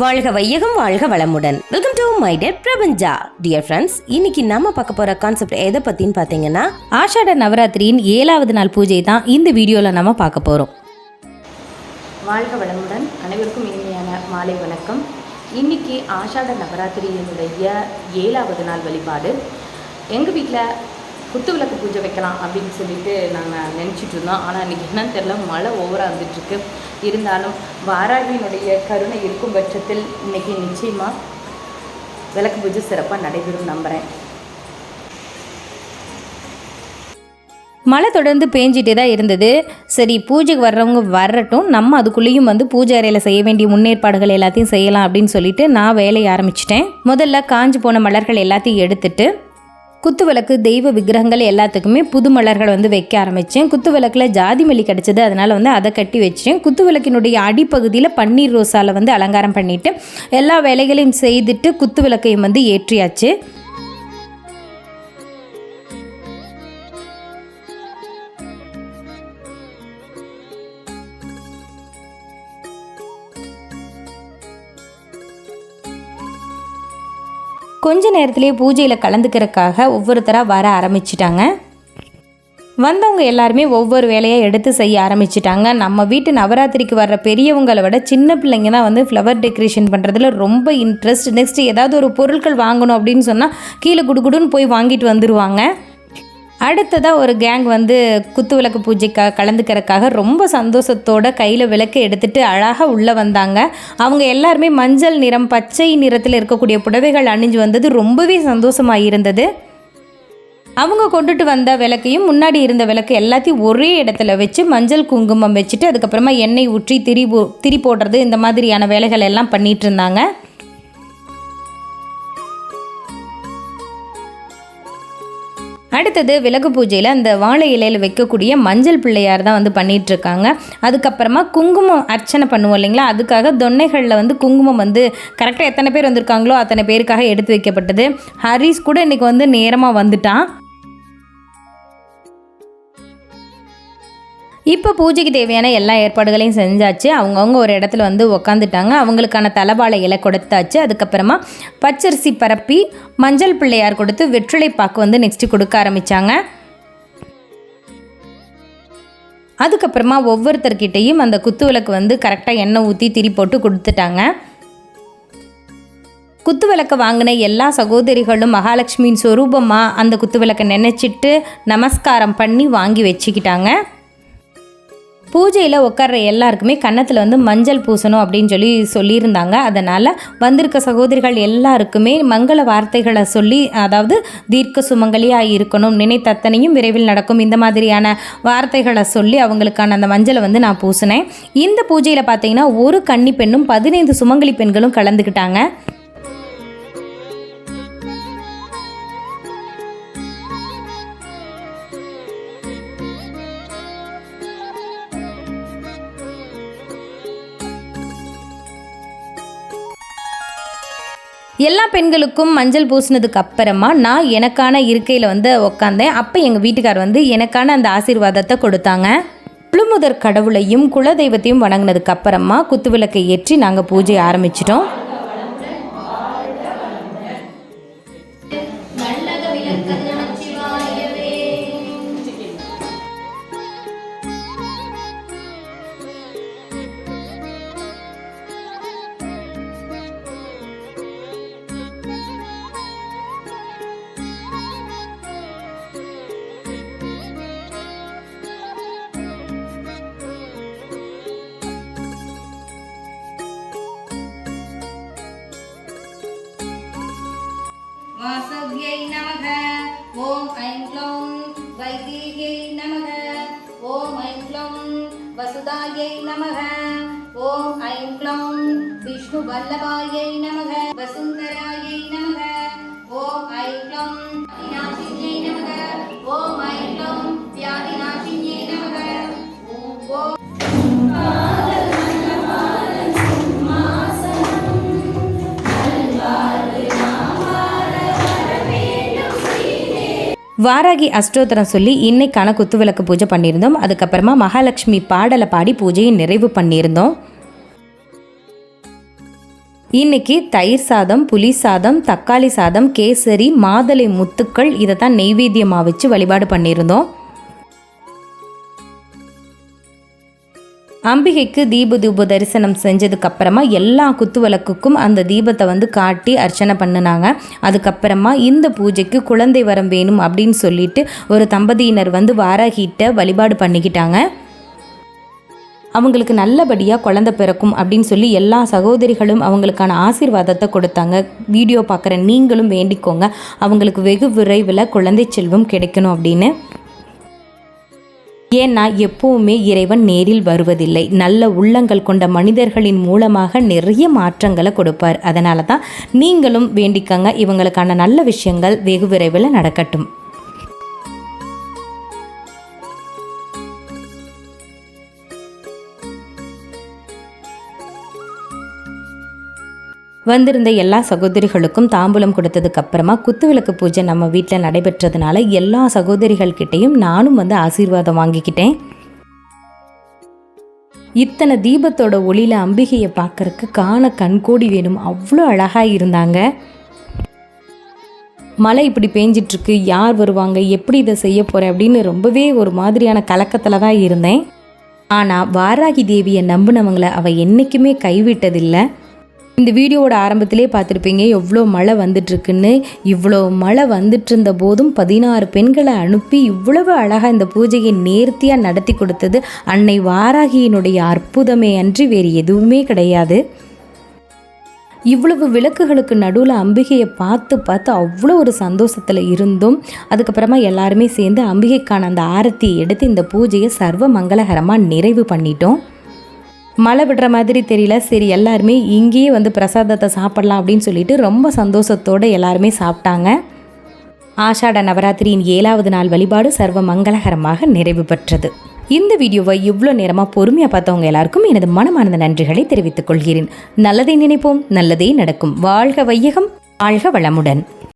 வாழ்க வையகம் வாழ்க வளமுடன். வெல்கம் டு மை டெட் பிரபஞ்சா டியர் ஃப்ரெண்ட்ஸ் இன்னைக்கு நம்ம பார்க்க போற கான்செப்ட் எதை பத்தின்னு பாத்தீங்கன்னா ஆஷாட நவராத்திரியின் ஏழாவது நாள் பூஜை தான் இந்த வீடியோவில் நம்ம பார்க்க போகிறோம் வாழ்க வளமுடன். அனைவருக்கும் இனிமையான மாலை வணக்கம். இன்னைக்கு ஆஷாட நவராத்திரியினுடைய ஏழாவது நாள் வழிபாடு. எங்கள் வீட்டில் குத்து விளக்கு பூஜை வைக்கலாம் அப்படின்னு சொல்லிட்டு நாங்கள் நினச்சிட்டு இருந்தோம். ஆனால் இன்றைக்கி என்னன்னு தெரில மழை ஓவராக வந்துட்டுருக்கு. இருந்தாலும் வாராகியினுடைய கருணை இருக்கும் பட்சத்தில் இன்னைக்கு நிச்சயமாக விளக்கு பூஜை சிறப்பாக நடைபெறும் நம்புகிறேன் மழை தொடர்ந்து பேஞ்சிட்டே தான் இருந்தது. சரி பூஜைக்கு வர்றவங்க வரட்டும். நம்ம அதுக்குள்ளேயும் வந்து பூஜை அறையில் செய்ய வேண்டிய முன்னேற்பாடுகள் எல்லாத்தையும் செய்யலாம் அப்படின்னு சொல்லிட்டு நான் வேலையை ஆரம்பிச்சிட்டேன். முதல்ல காஞ்சி போன மலர்கள் எல்லாத்தையும் எடுத்துட்டு குத்து விளக்கு தெய்வ விக்கிரகங்கள் எல்லாத்துக்குமே புது மலர்கள் வந்து வைக்க ஆரம்பித்தேன் குத்து விளக்கில் ஜாதி மல்லி கிடச்சிது அதனால் வந்து அதை கட்டி வச்சேன் குத்து விளக்கினுடைய அடிப்பகுதியில் பன்னீர் ரோசாவில் வந்து அலங்காரம் பண்ணிவிட்டு எல்லா வேலைகளையும் செய்துட்டு குத்து விளக்கையும் வந்து ஏற்றியாச்சு. கொஞ்ச நேரத்திலேயே பூஜையில் கலந்துக்கிறதுக்காக ஒவ்வொருத்தராக வர ஆரம்பிச்சிட்டாங்க. வந்தவங்க எல்லாருமே ஒவ்வொரு வேலையை எடுத்து செய்ய ஆரம்பிச்சிட்டாங்க. நம்ம வீட்டு நவராத்திரிக்கு வர்ற பெரியவங்களை விட சின்ன பிள்ளைங்க தான் வந்து ஃப்ளவர் டெக்கரேஷன் பண்ணுறதுல ரொம்ப இன்ட்ரெஸ்ட் நெக்ஸ்ட் ஏதாவது ஒரு பொருட்கள் வாங்கணும் அப்படின்னு சொன்னால் கீழே குடுகுடுன்னு போய் வாங்கிட்டு வந்துடுவாங்க அடுத்ததாக ஒரு கேங் வந்து குத்து விளக்கு பூஜைக்காக கலந்துக்கிறதுக்காக ரொம்ப சந்தோஷத்தோட கையில் விளக்கு எடுத்துகிட்டு அழகாக உள்ளே வந்தாங்க. அவங்க எல்லாருமே மஞ்சள் நிறம் பச்சை நிறத்தில் இருக்கக்கூடிய புடவைகள் அணிஞ்சு வந்தது ரொம்பவே சந்தோஷமாக இருந்தது. அவங்க கொண்டுட்டு வந்த விளக்கையும் முன்னாடி இருந்த விளக்கு எல்லாத்தையும் ஒரே இடத்துல வச்சு மஞ்சள் குங்குமம் வச்சுட்டு அதுக்கப்புறமா எண்ணெய் ஊற்றி திரி போ- திரி போடுறது இந்த மாதிரியான வேலைகள் எல்லாம் பண்ணிகிட்டு இருந்தாங்க. அடுத்தது விளக்கு பூஜையில் அந்த வாழை இலையில் வைக்கக்கூடிய மஞ்சள் பிள்ளையார் தான் வந்து பண்ணிகிட்ருக்காங்க இருக்காங்க அதுக்கப்புறமா குங்குமம் அர்ச்சனை பண்ணுவோம் இல்லைங்களா? அதுக்காக தொன்னைகளில் வந்து குங்குமம் வந்து கரெக்டாக எத்தனை பேர் வந்திருக்காங்களோ அத்தனை பேருக்காக எடுத்து வைக்கப்பட்டது. ஹரிஸ் கூட இன்றைக்கி வந்து நேரமாக வந்துட்டான். இப்போ பூஜைக்கு தேவையான எல்லா ஏற்பாடுகளையும் செஞ்சாச்சு. அவங்கவுங்க ஒரு இடத்துல வந்து உக்காந்துட்டாங்க. அவங்களுக்கான தலபாலை இலை கொடுத்தாச்சு. அதுக்கப்புறமா பச்சரிசி பரப்பி மஞ்சள் பிள்ளையார் கொடுத்து வெற்றிலை பாக்கு வந்து நெக்ஸ்ட்டு கொடுக்க ஆரம்பித்தாங்க அதுக்கப்புறமா ஒவ்வொருத்தர்கிட்டையும் அந்த குத்து விளக்கு வந்து கரெக்டாக எண்ணெய் ஊற்றி திரி போட்டு கொடுத்துட்டாங்க. குத்து விளக்கு வாங்கின எல்லா சகோதரிகளும் மகாலட்சுமியின் சொரூபமாக அந்த குத்துவிளக்கை நினச்சிட்டு நமஸ்காரம் பண்ணி வாங்கி வச்சுக்கிட்டாங்க. பூஜையில் உட்கார்ற எல்லாருக்குமே கன்னத்தில் வந்து மஞ்சள் பூசணும் அப்படின்னு சொல்லி சொல்லியிருந்தாங்க. அதனால் வந்திருக்க சகோதரிகள் எல்லாருக்குமே மங்கள வார்த்தைகளை சொல்லி அதாவது தீர்க்க சுமங்கலியாக இருக்கணும் நினைத்தத்தனையும் விரைவில் நடக்கும் இந்த மாதிரியான வார்த்தைகளை சொல்லி அவங்களுக்கான அந்த மஞ்சளை வந்து நான் பூசினேன். இந்த பூஜையில் பார்த்தீங்கன்னா ஒரு கன்னி பெண்ணும் பதினைந்து சுமங்கலி பெண்களும் கலந்துக்கிட்டாங்க. எல்லா பெண்களுக்கும் மஞ்சள் பூசினதுக்கு அப்புறமா நான் எனக்கான இருக்கையில் வந்து உக்காந்தேன். அப்போ எங்கள் வீட்டுக்கார் வந்து எனக்கான அந்த ஆசீர்வாதத்தை கொடுத்தாங்க. முழுமுதற் கடவுளையும் குலதெய்வத்தையும் வணங்கினதுக்கு அப்புறமா குத்துவிளக்கை ஏற்றி நாங்கள் பூஜை ஆரம்பிச்சிட்டோம். ऐं क्लौं वैदेह्यै नमः ॐ ऐं क्लौं वसुदायै नमः ॐ ऐं क्लौं विष्णुवल्लभायै नमः वसुन्धरायै வாராகி அஷ்டோத்தரம் சொல்லி இன்னைக்கான குத்துவிளக்கு பூஜை பண்ணியிருந்தோம். அதுக்கப்புறமா மகாலட்சுமி பாடலை பாடி பூஜையை நிறைவு பண்ணியிருந்தோம். இன்னைக்கு தயிர் சாதம் புளி சாதம் தக்காளி சாதம் கேசரி மாதுளை முத்துக்கள் இதை தான் நெய்வேத்தியமாக வச்சு வழிபாடு பண்ணியிருந்தோம். அம்பிகைக்கு தீப தூப தரிசனம் செஞ்சதுக்கு அப்புறமா எல்லா குத்து விளக்குக்கும் அந்த தீபத்தை வந்து காட்டி அர்ச்சனை பண்ணினாங்க. அதுக்கப்புறமா இந்த பூஜைக்கு குழந்தை வரம் வேணும் அப்படின்னு சொல்லிட்டு ஒரு தம்பதியினர் வந்து வாராகிட்ட வழிபாடு பண்ணிக்கிட்டாங்க. அவங்களுக்கு நல்லபடியாக குழந்த பிறக்கும் அப்படின்னு சொல்லி எல்லா சகோதரிகளும் அவங்களுக்கான ஆசீர்வாதத்தை கொடுத்தாங்க. வீடியோ பார்க்குற நீங்களும் வேண்டிக்கோங்க. அவங்களுக்கு வெகு விரைவில் குழந்தை செல்வம் கிடைக்கணும் அப்படின்னு. ஏன்னா எப்பவுமே இறைவன் நேரில் வருவதில்லை. நல்ல உள்ளங்கள் கொண்ட மனிதர்களின் மூலமாக நிறைய மாற்றங்களை கொடுப்பார். அதனால தான் நீங்களும் வேண்டிக்கங்க. இவங்களுக்கான நல்ல விஷயங்கள் வெகு விரைவில் நடக்கட்டும். வந்திருந்த எல்லா சகோதரிகளுக்கும் தாம்பூலம் கொடுத்ததுக்கு அப்புறமா குத்துவிளக்கு பூஜை நம்ம வீட்டில் நடைபெற்றதுனால எல்லா சகோதரிகள் கிட்டேயும் நானும் வந்து ஆசீர்வாதம் வாங்கிக்கிட்டேன். இத்தனை தீபத்தோட ஒளியில் அம்பிகையை பார்க்கறக்கு காண கண்கோடி வேணும். அவ்வளோ அழகாக இருந்தாங்க. மழை இப்படி பேஞ்சிட்ருக்கு யார் வருவாங்க எப்படி இதை செய்ய போகிறேன் அப்படின்னு ரொம்பவே ஒரு மாதிரியான கலக்கத்தில் தான் இருந்தேன். ஆனால் வாராகி தேவியை நம்பினவங்களை அவள் என்றைக்குமே கைவிட்டதில்லை. இந்த வீடியோவோட ஆரம்பத்திலே பார்த்துருப்பீங்க எவ்வளோ மழை வந்துட்டுருக்குன்னு. இவ்வளோ மழை வந்துட்டு இருந்த போதும் பதினாறு பெண்களை அனுப்பி இவ்வளவு அழகாக இந்த பூஜையை நேர்த்தியாக நடத்தி கொடுத்தது. அன்னை வாராகியினுடைய அற்புதமே அன்றி வேறு எதுவுமே கிடையாது. இவ்வளவு விளக்குகளுக்கு நடுவில் அம்பிகையை பார்த்து பார்த்து அவ்வளோ ஒரு சந்தோஷத்தில் இருந்தும். அதுக்கப்புறமா எல்லாருமே சேர்ந்து அம்பிகைக்கான அந்த ஆரத்தியை எடுத்து இந்த பூஜையை சர்வ மங்களகரமாக நிறைவு பண்ணிட்டோம். மழை விடுற மாதிரி தெரியல. சரி எல்லாருமே இங்கேயே வந்து பிரசாதத்தை சாப்பிடலாம் அப்படின்னு சொல்லிட்டு ரொம்ப சந்தோஷத்தோடு எல்லாருமே சாப்பிட்டாங்க. ஆஷாட நவராத்திரியின் ஏழாவது நாள் வழிபாடு சர்வ மங்களகரமாக நிறைவு பெற்றது. இந்த வீடியோவை இவ்வளோ நேரமாக பொறுமையாக பார்த்தவங்க எல்லாருக்கும் எனது மனமார்ந்த நன்றிகளை தெரிவித்துக் கொள்கிறேன். நல்லதை நினைப்போம் நல்லதே நடக்கும். வாழ்க வையகம் வாழ்க வளமுடன்.